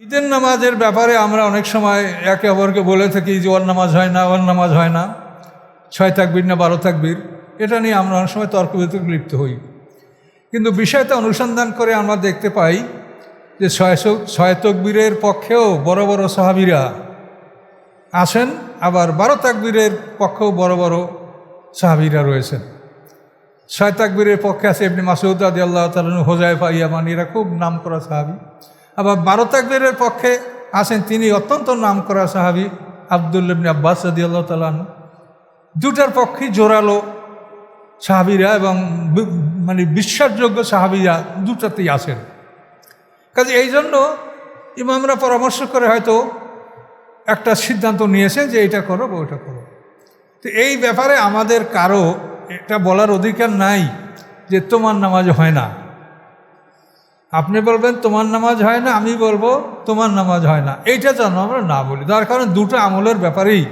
ঈদের নামাজের ব্যাপারে আমরা অনেক সময় একে অপরকে বলে থাকি যে ওর নামাজ হয় না ওর নামাজ হয় না। ছয় তাকবির না বারো তাকবির, এটা নিয়ে আমরা অনেক সময় তর্ক বিতর্ক লিপ্ত হই। কিন্তু বিষয়টা অনুসন্ধান করে আমরা দেখতে পাই যে ছয় ছয় তকবীরের পক্ষেও বড় বড় সাহাবিরা আছেন আবার বারো তাকবীরের পক্ষেও বড় বড় সাহাবিরা রয়েছেন। ছয় তাকবীরের পক্ষে আছে এমনি মাসুদ আদি আল্লাহ তালু হোজাইফা ইয়ামান, এরা খুব নাম করা সাহাবি। আবার বারো তাকবীরের পক্ষে আসেন তিনি অত্যন্ত নাম করা সাহাবি আবদুল্লিবনি আব্বাস আদি আল্লাহ তালান দুটার পক্ষে জোরালো সাহাবিরা এবং মানে বিশ্বাসযোগ্য সাহাবিরা দুটাতেই আসেন কাজে এই জন্য ইমামরা পরামর্শ করে হয়তো একটা সিদ্ধান্ত নিয়েছে যে এটা করো বা ওটা করো। তো এই ব্যাপারে আমাদের কারও এটা বলার অধিকার নাই যে তোমার নামাজ হয় না। আপনি বলবেন, তোমার নামাজ হয় না? আমি বলব, তোমার নামাজ হয় না। এইটা যেন আমরা না বলি। তার কারণ দুটো আমলের ব্যাপারেই।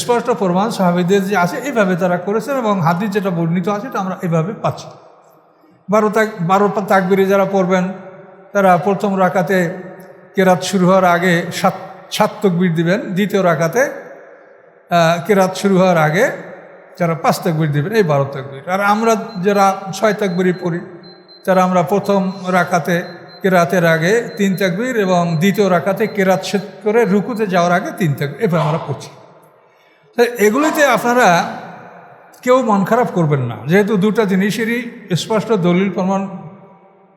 স্পষ্ট প্রমাণ সাহাবিদের যে আছে এইভাবে তারা করেছেন এবং হাদিস যেটা বর্ণিত আছে, এটা আমরা এভাবে পাচ্ছি। বারো তাক, বারো তাকবিরে যারা পড়বেন, তারা প্রথম রাকাতে কেরাত শুরু হওয়ার আগে সাত সাত তকবির দিবেন। দ্বিতীয় রাকাতে কেরাত শুরু হওয়ার আগে যারা পাঁচ তাকবির দিবেন, এই বারো তাকবির। আর আমরা যারা ছয় তাকবিরই পড়ি তারা আমরা প্রথম রাকাতে, কেরাতের আগে তিন তাকবির এবং দ্বিতীয় রাকাতে কেরাত শেষ করে রুকুতে যাওয়ার আগে তিন তাকবির এভাবে আমরা পড়ছি। এগুলিতে আপনারা কেউ মন খারাপ করবেন না, যেহেতু দুটা জিনিসেরই স্পষ্ট দলিল প্রমাণ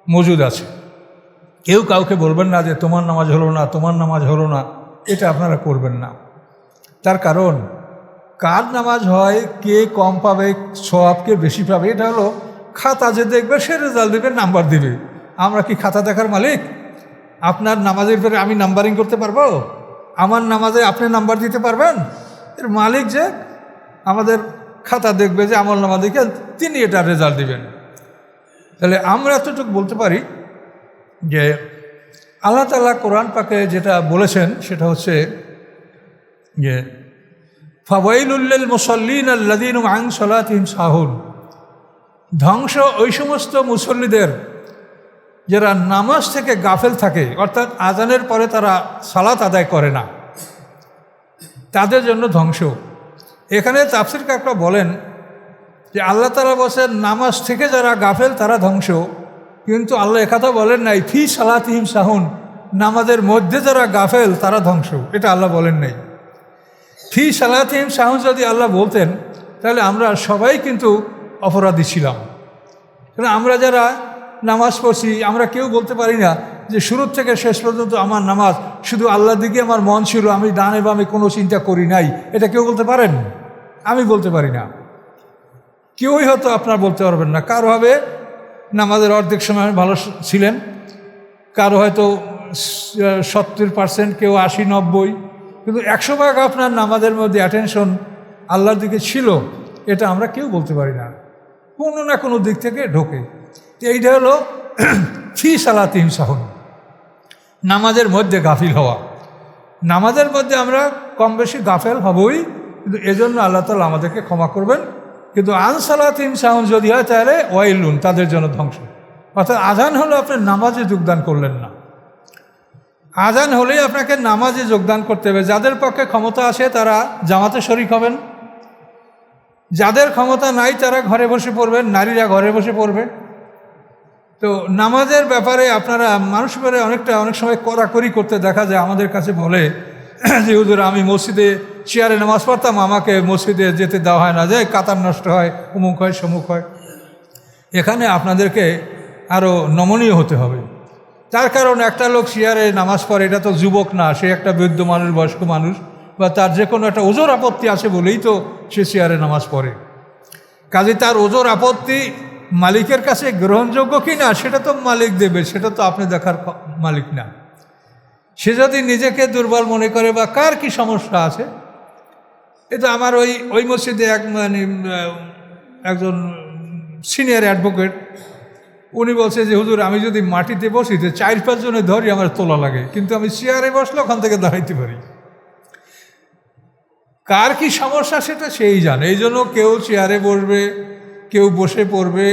মজুদ আছে। কেউ কাউকে বলবেন না যে তোমার নামাজ হলো না, তোমার নামাজ হলো না, এটা আপনারা করবেন না। তার কারণ, কার নামাজ হয়, কে কম পাবে সবকে বেশি পাবে, এটা হলো খাতা যে দেখবে, সে রেজাল্ট দেবে নাম্বার দেবে। আমরা কি খাতা দেখার মালিক? আপনার নামাজের পরে আমি নাম্বারিং করতে পারব? আমার নামাজে আপনি নাম্বার দিতে পারবেন? এর মালিক যে আমাদের খাতা দেখবে যে আমল নামা দেখে তিনি এটা রেজাল্ট দিবেন। তাহলে আমরা এতটুকু বলতে পারি যে আল্লাহ তালা কোরআন পাকে যেটা বলেছেন, সেটা হচ্ছে যে ফাওয়াইলুল্লিল মুসল্লিন আল্লাদিন আং সলাতিম সাহুন। ধ্বংস ওই সমস্ত মুসল্লিদের, যারা নামাজ থেকে গাফেল থাকে, অর্থাৎ আজানের পরে তারা সালাত আদায় করে না, তাদের জন্য ধ্বংস। এখানে তাফসির কাকরা বলেন যে আল্লাহ তালা বসেন নামাজ থেকে যারা গাফেল তারা ধ্বংস। কিন্তু আল্লাহ একথা বলেন নাই, ফি সালাতিহিম সাহুন, নামাজের মধ্যে যারা গাফেল তারা ধ্বংস। এটা আল্লাহ বলেন নাই। ফি সালাতিহিম সাহুন যদি আল্লাহ বলতেন, তাহলে আমরা সবাই কিন্তু অপরাধী ছিলাম। কারণ আমরা যারা নামাজ পড়ছি, আমরা কেউ বলতে পারি না যে শুরুর থেকে শেষ পর্যন্ত আমার নামাজ শুধু আল্লাহর দিকে আমার মন ছিল, আমি ডানে বামে কোনো চিন্তা করি নাই। এটা কেউ বলতে পারেন? আমি বলতে পারি না। কেউই হয়তো আপনার বলতে পারবেন না। কারও হবে নামাজের অর্ধেক সময় ভালো ছিলেন, কারও হয়তো সত্তর পার্সেন্ট, কেউ আশি, নব্বই। কিন্তু একশো ভাগ আপনার নামাজের মধ্যে অ্যাটেনশন আল্লাহর দিকে ছিল, এটা আমরা কেউ বলতে পারি না। কোনো না কোনো দিক থেকে ঢোকে। এইটা হলো ফি সালাতিম সাহন। নামাজের মধ্যে গাফিল হওয়া। নামাজের মধ্যে আমরা কম বেশি গাফেল হবই, কিন্তু এজন্য আল্লাহ তালা আমাদেরকে ক্ষমা করবেন। কিন্তু আনসালাতিম সাহন যদি হয় তাহলে ওয়াইলুন, তাদের জন্য ধ্বংস। অর্থাৎ আজান হলো আপনি নামাজে যোগদান করলেন না। আজান হলেই আপনাকে নামাজে যোগদান করতে হবে। যাদের পক্ষে ক্ষমতা আছে তারা জামাতে শরিক হবেন। যাদের ক্ষমতা নাই, তারা ঘরে বসে পড়বেন, নারীরা ঘরে বসে পড়বে। তো নামাজের ব্যাপারে আপনারা মানুষ ব্যাপারে অনেকটা, অনেক সময় কড়াকড়ি করতে দেখা যায়, আমাদের কাছে বলে যে, হুজুর, আমি মসজিদে চেয়ারে নামাজ পড়তাম, আমাকে মসজিদে যেতে দেওয়া হয় না, যে কাতার নষ্ট হয়, উমুক হয়, সমুক হয়। এখানে আপনাদেরকে আরও নমনীয় হতে হবে। তার কারণ, একটা লোক চেয়ারে নামাজ পড়ে, এটা তো যুবক না, সে একটা বৃদ্ধ মানুষ, বয়স্ক মানুষ। বা তার যে কোনো একটা ওজোর আপত্তি আছে বলেই তো সে চেয়ারে নামাজ পড়ে। কাজে তার ওজোর আপত্তি মালিকের কাছে গ্রহণযোগ্য কি না সেটা তো মালিক দেবে, সেটা তো আপনি দেখার মালিক না। সে যদি নিজেকে দুর্বল মনে করে বা কার কি সমস্যা আছে? এটা আমার ওই ওই মসজিদে এক মানে একজন সিনিয়র অ্যাডভোকেট, উনি বলছে যে, হুজুর, আমি যদি মাটিতে বসি, তো চার পাঁচজনে ধরি, আমার তোলা লাগে। কিন্তু আমি চেয়ারে বসলে ওখান থেকে দাঁড়াইতে পারি। কার কি সমস্যা সেটা সেই জানে। এই জন্য কেউ চেয়ারে বসবে, কেউ বসে পড়বে।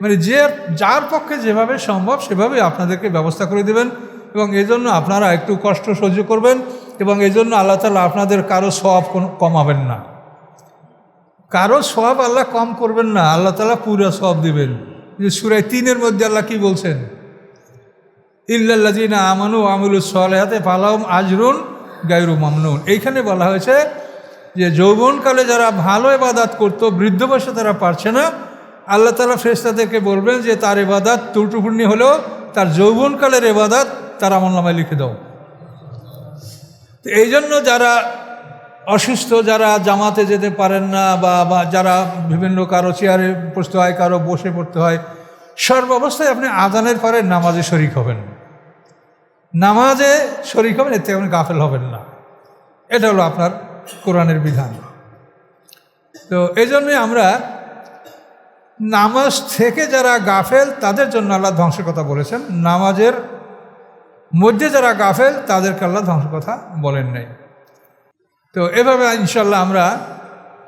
মানে যে, যার পক্ষে যেভাবে সম্ভব সেভাবে আপনাদেরকে ব্যবস্থা করে দেবেন এবং এজন্য আপনারা একটু কষ্ট সহ্য করবেন এবং এজন্য আল্লাহ তালা আপনাদের কারও সব কমাবেন না। কারও সব আল্লাহ কম করবেন না, আল্লাহ তালা পুরো সব দিবেন। যে সুরাই তিনের মধ্যে আল্লাহ কি বলছেন? ইল্লাল্লাজিনা আমানু আমুল সালেহাতে পালাম আজরুন গায়রু মামনুন। এইখানে বলা হয়েছে যে যৌবনকালে যারা ভালো এবাদাত করতো, বৃদ্ধ বয়সে তারা পারছে না। আল্লাহ তালা ফেরেস্তাদেরকে বলবেন যে, তার এবাদাত ত্রুটুপূর্ণি হলেও, তার যৌবনকালের এবাদাত তার আমল নামায় লিখে দাও। তো এই জন্য যারা অসুস্থ, যারা জামাতে যেতে পারেন না, বা বা যারা বিভিন্ন কারও চেয়ারে বসতে হয়, কারও বসে পড়তে হয়, সর্বাবস্থায় আপনি আদানের পরে নামাজে শরিক হবেন। নামাজে শরিক হবেন, এতে আপনি গাফেল হবেন না। এটা হলো আপনার কোরআনের বিধান তো এই জন্যে আমরা নামাজ থেকে যারা গাফেল তাদের জন্য আল্লাহ ধ্বংসের কথা বলেছেন নামাজের মধ্যে যারা গাফেল তাদেরকে আল্লাহ ধ্বংসের কথা বলেন নাই তো এভাবে ইনশাল্লাহ আমরা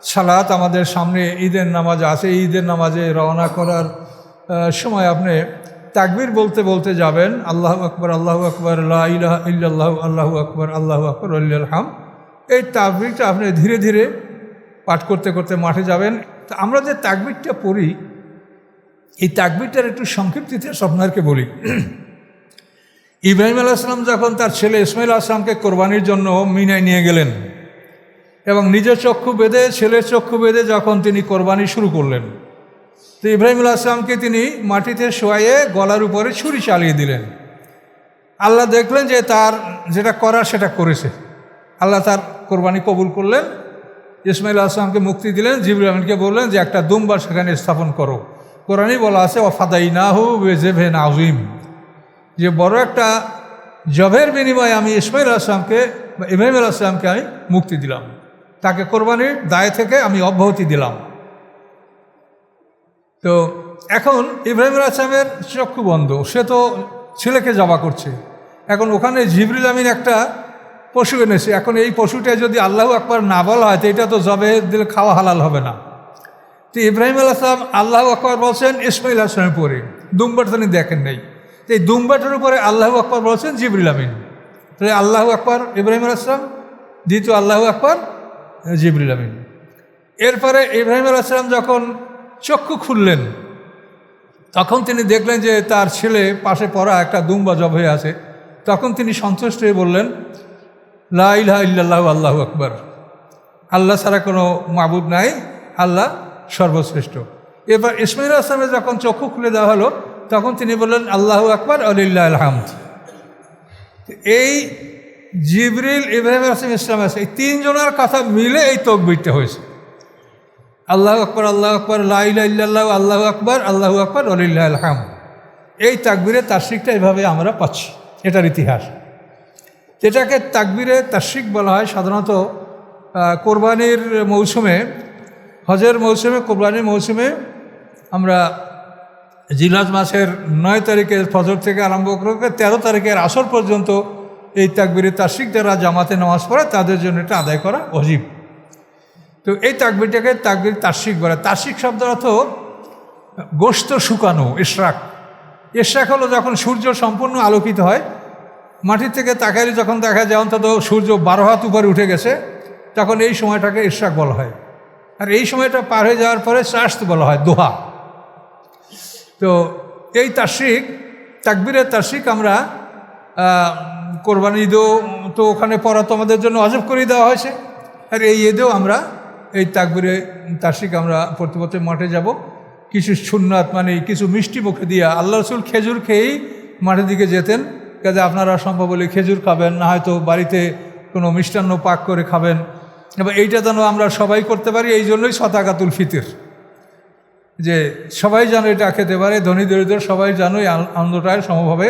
সালাত আমাদের সামনে ঈদের নামাজ আছে ঈদের নামাজে রওনা করার সময় আপনি তাকবির বলতে বলতে যাবেন আল্লাহ আকবর আল্লাহ আকবর ইল্লাহ আল্লাহ আকবর আল্লাহ আকবর আল্লাহ হাম এই তাকবিরটা আপনি ধীরে ধীরে পাঠ করতে করতে মাঠে যাবেন। তো আমরা যে তাকবিরটা পড়ি, এই তাকবিরটার একটু সংক্ষিপ্ত ইতিহাস আপনাদেরকে বলি। ইব্রাহিম আলাইসলাম যখন তার ছেলে ইসমাইল আসলামকে কোরবানির জন্য মিনায় নিয়ে গেলেন এবং নিজের চক্ষু বেঁধে, ছেলের চক্ষু বেঁধে যখন তিনি কোরবানি শুরু করলেন, তো ইব্রাহিমুল আসলামকে তিনি মাটিতে শোয়াইয়ে গলার উপরে ছুরি চালিয়ে দিলেন। আল্লাহ দেখলেন যে তার যেটা করার সেটা করেছে। আল্লাহ তার কোরবানি কবুল করলেন। ইসমাইল আসলামকে মুক্তি দিলেন। জিবুল আহমিনকে বললেন যে, একটা দুম্বার সেখানে স্থাপন করো। কোরআনই বলা আছে অফাদাই নাহু বেজেভে নাজিম যে বড় একটা জবের বিনিময়ে আমি ইসমাইল আসলামকে বা ইব্রাহিম আসলামকে আমি মুক্তি দিলাম। তাকে কোরবানির দায় থেকে আমি অব্যাহতি দিলাম। তো এখন ইব্রাহিম আসলামের চক্ষু বন্ধ। সে তো ছেলেকে জবা করছে। এখন ওখানে জিবরুল আমিন একটা পশু এনেছে। এখন এই পশুটা যদি আল্লাহ আকবর না বলা হয়, তো এটা তো জবে দিলে খাওয়া হালাল হবে না। তো ইব্রাহিম আসলাম আল্লাহ আকবর বলছেন ইসমাইল আসলামের পরে দুম্বার তিনি দেখেন নেই। তো এই দুম্বাটার উপরে আল্লাহ আকবর বলছেন, জিবরুল আমিন। তাহলে আল্লাহ আকবর, ইব্রাহিম আসলাম দ্বিতীয় আল্লাহ আকবর, জিবরুল আমিন। এরপরে ইব্রাহিম আসলাম যখন চক্ষু খুললেন, তখন তিনি দেখলেন যে তার ছেলে পাশে পড়া একটা দুম্বা জব হয়ে আছে। তখন তিনি সন্তুষ্ট হয়ে বললেন লাহ ইল্লাহ আল্লাহ আকবর। আল্লাহ ছাড়া কোনো মাবুদ নাই, আল্লাহ সর্বশ্রেষ্ঠ। এবার ইসমাইল আসলামের যখন চক্ষু খুলে দেওয়া হলো, তখন তিনি বললেন, আল্লাহ আকবর আলিল্লাহ আলহামদ এই জিবরিল ইব্রাহিম আসলাম ইসলাম আছে, এই তিনজনের কথা মিলে এই তকবিরটা হয়েছে। আল্লাহ আকবর আল্লাহ আকবর লাইল্লাহ আল্লাহ আকবর আল্লাহ আকবর আলিল্লাহ আলহাম এই তাকবিরের তার তার্শিকটা এভাবে আমরা পাচ্ছি, এটার ইতিহাস। যেটাকে তাকবিরে তার্শিক বলা হয় সাধারণত কোরবানির মৌসুমে, হজের মৌসুমে, কোরবানির মৌসুমে আমরা জিলাজ মাসের নয় তারিখের ফজর থেকে আরম্ভ করে তেরো তারিখের আসর পর্যন্ত এই তাকবিরে তার্শিক যারা জামাতে নামাজ পড়ে, তাদের জন্য এটা আদায় করা অজীব তো এই তাকবিরটাকে তাকবির তার্শিক বলে। তার্শিক শব্দ অর্থ গোস্ত শুকানো, ইশরাক। ইশরাক হলো যখন সূর্য সম্পূর্ণ আলোকিত হয় মাটির থেকে তাকাইলে যখন দেখা যায় অন্তত সূর্য বারো হাত উপরে উঠে গেছে, তখন এই সময়টাকে ইশরাক বলা হয়। আর এই সময়টা পার হয়ে যাওয়ার পরে চাষত বলা হয়, দোহা। তো এই তাসিক তাকবিরের তাসিক আমরা কোরবানি ঈদও তো ওখানে পড়া তো আমাদের জন্য অজব করে দেওয়া হয়েছে। আর এই ঈদেও আমরা, এই তাকবিরে তাসিক আমরা পড়তে মাঠে যাব। কিছু সুন্নাত মানে কিছু মিষ্টি মুখে দিয়া আল্লাহ রসুল খেজুর খেয়েই মাঠের দিকে যেতেন। কাজে আপনারা সম্ভব হলে খেজুর খাবেন, না হয়তো বাড়িতে কোনো মিষ্টান্ন পাক করে খাবেন। এবার এইটা যেন আমরা সবাই করতে পারি, এই জন্যই শতাকাতুল ফিতির। যে সবাই যেন এটা খেতে পারে, ধনী দরিদ্র সবাই যেন এই আনন্দটায় সমভাবে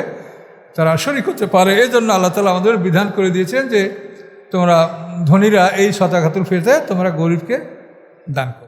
তারা শরিক করতে পারে। এই জন্য আল্লাহ তালা আমাদের বিধান করে দিয়েছেন যে তোমরা ধনীরা এই শতাকাতুল ফিরতে তোমরা গরিবকে দান করো।